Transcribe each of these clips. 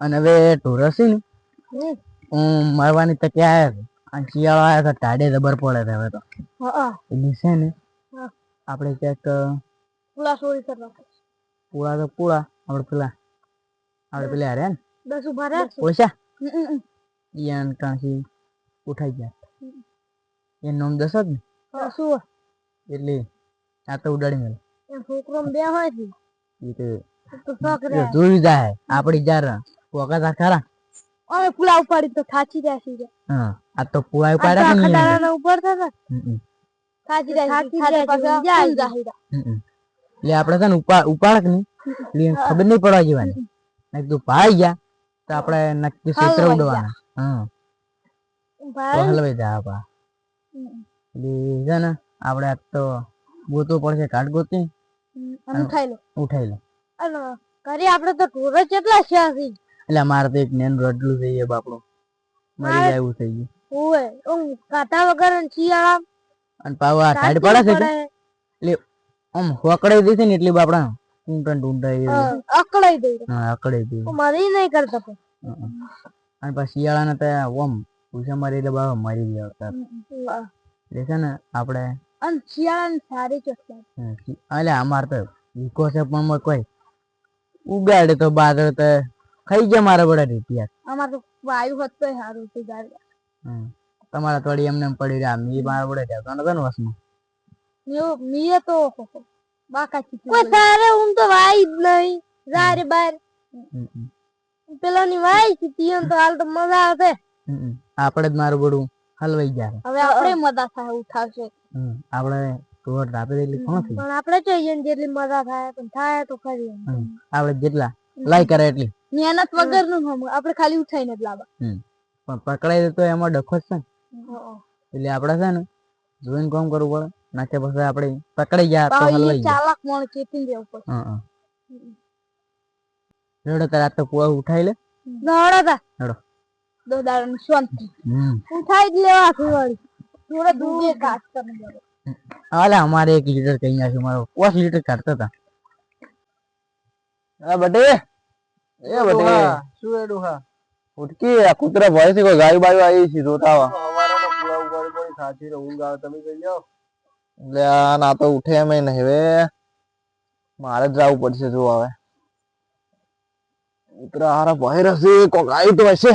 અને હવે ઢોરસ છે ને? હું મરવાની તકે આવ્યા છે. અને શિયાળો આવ્યા તો ટાડે જબર પડે છે હવે તો. એટલે છે ને? આપણે ક્યાંક પૂળા ચોરી કરવા. પૂળા તો પૂળા આપણે પેલા આપણે પેલા હારે ને? દસ ઊભા રહે ઓછા. ઈયાન કાંસી ઉઠાઈ ગયા. એનું નામ દસ જ ને? શું? એટલે આ તો ઉડાડી મેળ છોકરો બે હોય છે. એ તો એ જોઈ જાય આપડી જાર વખત આ ખરા. અમે પુલા ઉપાડી તો થાચી જાય છે હા આ તો પુલા ઉપાડ્યા કે ઉપર થા. થાચી જાય થાચી જાય એટલે આપણે તને ને ઉપાડક નહીં. એટલે ખબર નહીં પડવા જવાની. નહીં તું ભાઈ ગયા તો આપણે નક્કી સૂત્ર હલવાઈ ઉડવાના. હા. હલવાઈ જા આપા. એટલે છે ને આપણે આ તો ગોતવું પડશે કાટ ગોતી અને ખાઈ લો. ઉઠાઈ લો. અને ઘરે આપણે તો ઢોરો કેટલા છે એટલે મારે તો એક નેન રડલું થઈ ગયું બાપડું. મરી જાય એવું થઈ ગયું. ઓય ઓમ કાતા વગર શિયાળા. અને આ ટાઢ પડે છે એટલે આમ હોકડાઈ દેશે ને એટલે બાપડા ટૂંટા ટૂંટા એ અકડાઈ દઈ હા અકડાઈ દે. મરી નહીં કરતા. અને પછી શિયાળાના તો ઓમ પૂછે મરી એટલે બાપા મરી ગયા હતા. એટલે છે ને આપણે અને શિયાળાની સારી ચોટલા એટલે અમાર તો ઈકો છે પણ કોઈ ઉગાડે તો બાદર તો ખાઈ ગયા મારા બડા રૂપિયા અમાર તો વાયુ હોત સારું હતું ગાડી તમારા થોડી એમને એમ પડી રહ્યા મી મારા બડા જતો નતો ને વસમાં? યો મીએ તો બાકા કોઈ સારે હું તો વાઈ જ નહીં. જારે બાર. પેલા ની વાઈ હતી તો હાલ તો મજા આવે. આપણે જ મારું બડું હલવાઈ ગયા. હવે આપણે મજા થાય ઉઠાવશે. આપણે ટોર આપી દેલી કોણ થઈ પણ આપણે જોઈએ ને જેટલી મજા થાય પણ થાય તો ખરી આપણે જેટલા લાઈ કરે એટલી. મહેનત વગરનું હમ આપણે ખાલી ઉઠાઈને જ પણ પકડાઈ તો એમાં ડખો છે ને. એટલે આપણે છે ને જોઈને કામ કરવું પડે નાખે પછી આપણે પકડાઈ ગયા તો હલવાઈ ચાલાક મોણ ચેતી દેવું પડે હા રેડો તારે તો કુવા ઉઠાઈ લે. દોડો તા. હેડો. દો શાંતિ. ઉઠાઈ જ લેવા સુવાળી થોડા દૂર કાટ કરી કરને હાલે અમારે એક લીટર કઈ નાખ્યું મારો પાંચ લીટર કાઢતા હતા. હા બટે. એ બટે. શું એડું હા ઉટકી આ કૂતરા ભય છે કોઈ ગાય બાયું આવી છે જોતા આવા સાચી ઊંઘ આવે તમે કઈ જાઓ એટલે ના તો ઉઠે એમ નહીં હવે. મારે જ જવું પડશે જો હવે. કૂતરા હારા ભય રહેશે કોક આવ્યું તો હશે.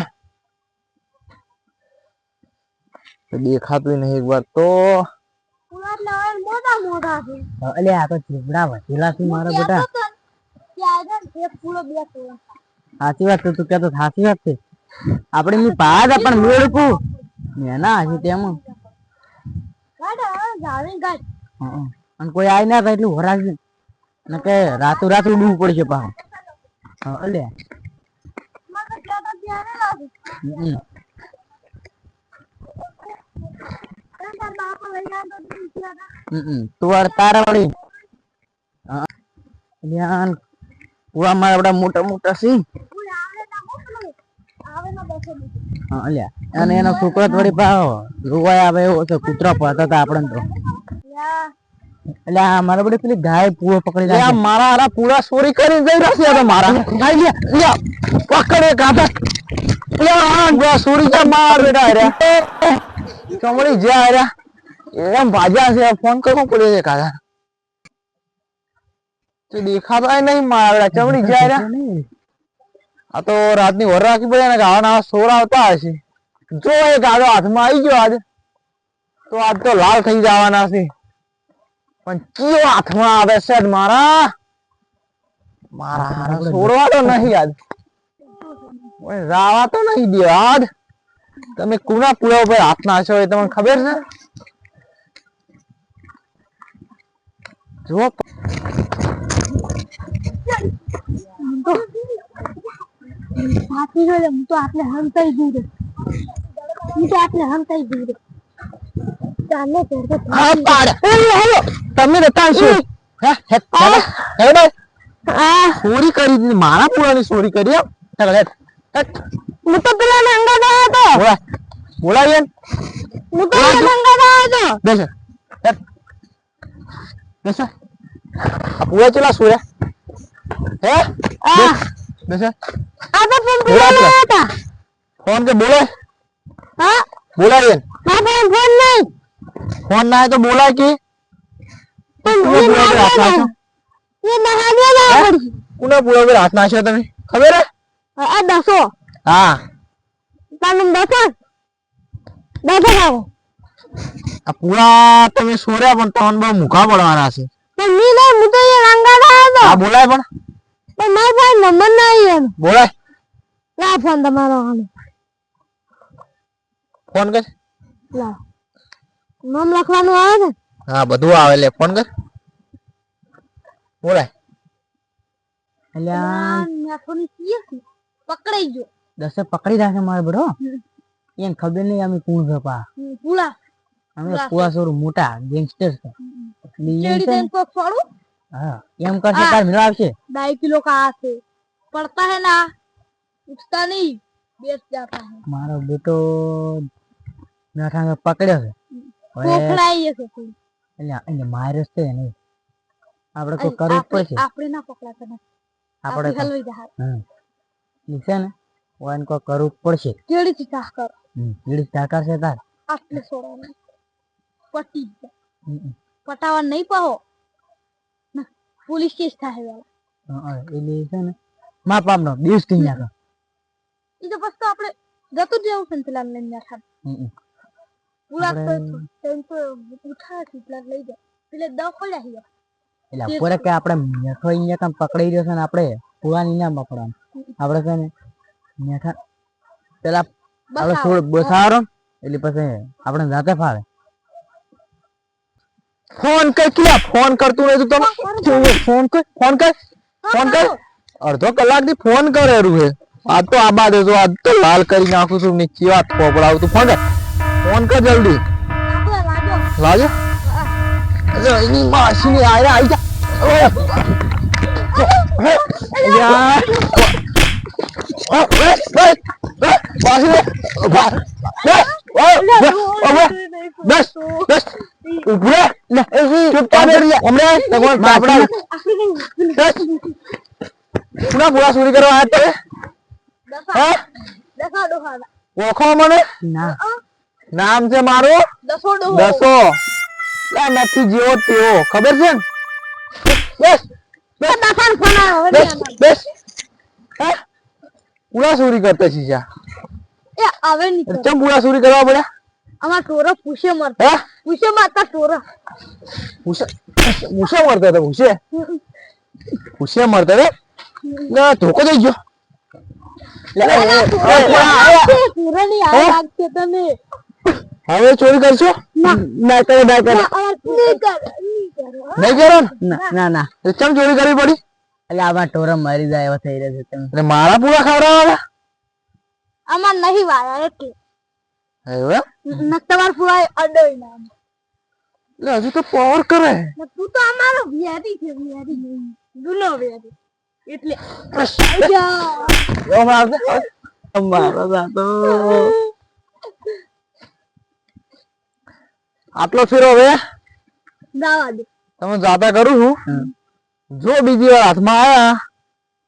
દેખાતું નહીં એક વાર તો. મોટા મોટા છે. આ તો ચીબડા વધેલા છે મારા બેટા સાચી વાત છે તું કહેતો સાચી વાત છે. આપણે પાડ પણ મેળકું મેના હશે તેમાં. અને કોઈ આવી ના થાય એટલું વરાશે ને કે રાતો રાત ઉડવું પડશે ત્યારે લાગે હમ. તાર બાપા લઈ આવ્યો તો તું ત્યાં તા. હમ. તું વાર તારા વળી હા. યાર પૂરા મારા બધા મોટા મોટા એનો છોકરો થોડી પાછો રોવાય આવે એવો છે, કૂતરો પડતા હતા આપણે તો. મારા બધી પેલી ગાય પૂરો પકડી લે મારા હારા પૂરા ચોરી કરી ગઈ રહ્યા છે મારા. પકડે કાપા લે આ ચોરી જા, માર બેટા હાર્યા કમળી જ્યાં હાર્યા એમ ભાજ્યા છે ફોન કરવો પડે છે કાકા તે દેખાતા નહીં મારા ચમડી જાય આ તો રાતની વર રાખી પડે ને આવા આવતા હશે જો એક આડો હાથમાં આવી ગયો આજે, તો આજ તો લાલ થઈ જવાના છે. પણ કયો હાથમાં આવે છે મારા? મારા છોડવાનો નહીં આજ. રાવા તો નહીં દે આજ. તમે કુના પુરા ઉપર હાથ નાખો એ તમને ખબર છે? જો સાચી છે હું તો આપણે હંતાઈ ગયું રે હું તો આપણે હંતાઈ ગયું રે ચાલે ઘર તો હા પાડ હેલો હેલો તમે રતા છો હે હે દાદા હેલો આ ચોરી કરી દીધી મારા પુરાની ચોરી કરી એમ ચાલ હેટ હેટ હું તો પેલા નંગા ગયો હતો બોલા બોલાવીએ ને. હું તો પેલા નંગા ગયો હતો બેસો હેટ બેસો. પુરા ચલા સોયા હે? આ! બેસો. આ તો પણ બોલા. હતા ફોન કે બોલે હા? બોલાવીએ ને. મારા પાસે ફોન નહીં. ફોન ના તો બોલાય કે? કોના પુરા પર હાથ ના નાખ્યો? ના તમે? ખબર હે? આ દસો હા. તમે દસો દસો ખાવો. આ પૂરા તમે સોર્યા પણ તમને બહુ મુખા પડવાના છે. પણ મી હું તો એ રંગા ગયો હતો આ બોલાય પણ. પણ મારા પાસે નંબર નહીં એનો. બોલાય. લા ફોન તમારો આનો ફોન કર. લા. નામ લખવાનું આવે ને? હા બધું આવે લે ફોન કર. બોલાય. સીએ પકડાઈ ગયો. દસે પકડી રાખે મારે બડો એને ખબર નહીં અમે કોણ છે પા. પૂરા અમે કુવાસોર મોટા ગેંગસ્ટર છે. ચેડી દેન કોક હા એમ કરશે તાર મિલો આવશે. 2 કિલો કા આસે પડતા હે ના. ઉઠતા નહીં. બેસ જાતા હે. મારો બેટો નાઠા પકડ્યો છે. કોખડાઈ છે એટલે એને માર્યો છે નહીં આપણે કોઈ કરવું પડશે. આપણે ના પકડાતા નથી આપણે હલવી જા હમ. છે ને વાન કો કરવું પડશે. કેડી તાકર હમ કેડી તાકર છે તાર. આટલે છોડવાનું પટી જાય. પટાવા નહીં પાહો. ના, પોલીસ કેસ થાય હા, હા, એટલે છે ને. માં પામનો દિવસ કઈ નાખો એ તો બસ તો આપણે જતું જવું છે ને પેલા લઈને હમ. પૂરા તો તેમ તો ઉઠા છે લઈ જાય. પેલે દવ ખોલ્યા છે. એટલે પૂરે કે આપણે મેઠો અહીંયા કામ પકડી રહ્યો છે ને આપણે પુરાની ના પકડવાનું આપણે છે ને મેઠા પેલા આપણે બસ બસારો એટલે પછી આપણે જાતે ફાવે. ફોન કર ક્યાં ફોન કરતું નથી તમે ફોન કર ફોન કર ફોન કર અડધો કલાકથી ફોન કરેલું છે આ તો આ બાદ તો આ તો લાલ કરી નાખું છું નીચે વાત પોપડાવું તું ફોન કર ફોન કર જલ્દી આપણે લાજો લાજો અરે એની માસીની આયરા આઈ જા ઓય. યાર. ઓય, ઓય, ઓય, ઓય, માસીને. ઊભા. બસ, ઓય, બસ, ઊભા. જા. હમણાં તગોડ બાપડા. બસ. પુના પુરા કરવા આવ્યા તમે દસા હા ઓળખો મને? ના. નામ છે મારું? દસો ડોહો દસો. લા નથી જેવો તેવો. ખબર છે ને? બસ. બસ. દસા ફોન આવે બસ. બસ. હે? પૂરા સુરી કરતા છીએ એ આવે ચમ પૂરા સુરી કરવા પડ્યા? અમાર ટોરો પૂછે મરતો. પૂછે મારતા ટોરો પૂછે? પૂછે મરતા તો પૂછે? પૂછે મરતા રે ના ધોકો દઈ ગયો. હવે ચોરી કરશો? ના. કરે ના કરે. નહીં કરે. ના? ના. ચમ ચોરી કરવી પડી? એટલે આમાં ટોરા મરી જાય એવા થઈ રહ્યા છે મારા પૂરા ખવડાવવાના? આમાં નહીં વાળા એટલે એવું એમ? તમાર અડોય ના લે હજુ તો પાવર કરે તું તો અમારો વ્યારી છે વ્યારી ગુનો વ્યારી એટલે ઓ મારે છે. મારો દાદો. આટલો ફેરો હવે દાવા દે તમે જાતા કરું છું જો બીજી વાર હાથમાં આયા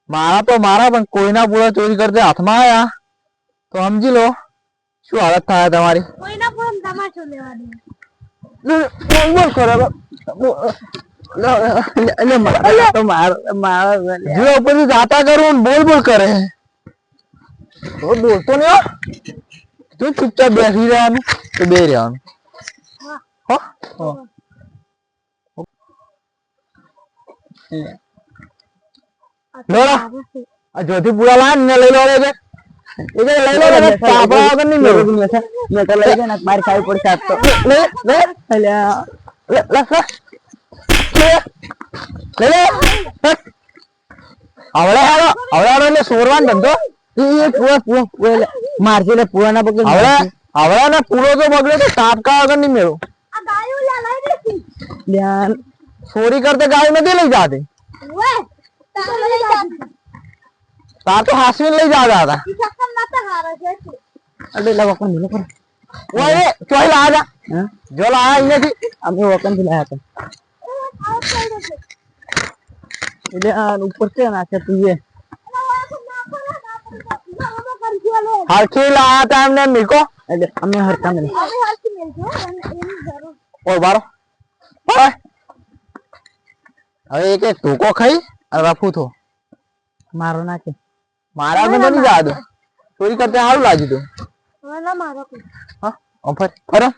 મારા તો મારા પણ કોઈના પૂરા ચોરી કરતા હાથમાં આયા તો સમજી લો શું હાલત થાય તમારી? કોઈના પણ તમાશો લેવા દે લે, લે, બોલ બોલ કરે લે. બોલ, જાતા કરું બોલ બોલ કરે. બોલતો નહીં તું ચૂપચાપ બેસી રહેવાનું તો બે રહેવાનું? હો. હો. લોડા આ જોથી પૂરા લાન ને લઈ લો રે લઈ લો મેળવું આવડે આવડે એટલે સોરવાનો ધંધો એ પૂરા પૂરા પૂરા લે. મારશે લે પૂરાના પગલે હવે મારશે. હવે ને પૂરો તો બગડે તો તાપકા વગર નહીં મેળો ધ્યાન ચોરી કરતે ગાય નથી લઈ જાતી તાર તો હાસવીને લઈ જતા હતા ઈ ચક્કર ના તો હારે છે તું. અરે લા વકન મિલો કરો ઓય જો લાયા અહીંયાથી. અમે વકનથી લાયા હતા. એટલે આ ઉપર છે આ નાખો હરખી લાયા હતા મીકો એટલે અમે હરતા ઓય બારો ઓય. હવે એક એક ટૂંકો ખાઈ અને રફું થો મારો નાખે. મારા તો બની જા ચોરી કરતા સારું લાગ્યું તું. હવે ના મારો હા ઓ ફર ફરો.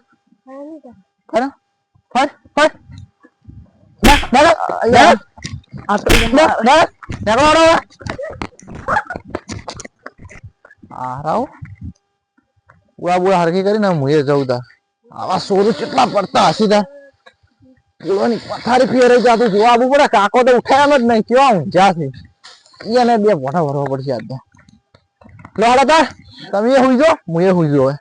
ફરો ફર ફર હરખી કરીને મુએ જવું તા. આવા સોરું કેટલા પડતા હસી તા. જોવાની પથારી ફેરાઈ જાતું જોવા આવવું પડે. કાકો તો ઉઠાયા જ નહીં. કેવા ઊંઝા છે એને બે મોટા ભરવા પડશે આજ લો હાલો તાર. તમે હુઈ જો મુએ હુઈ જો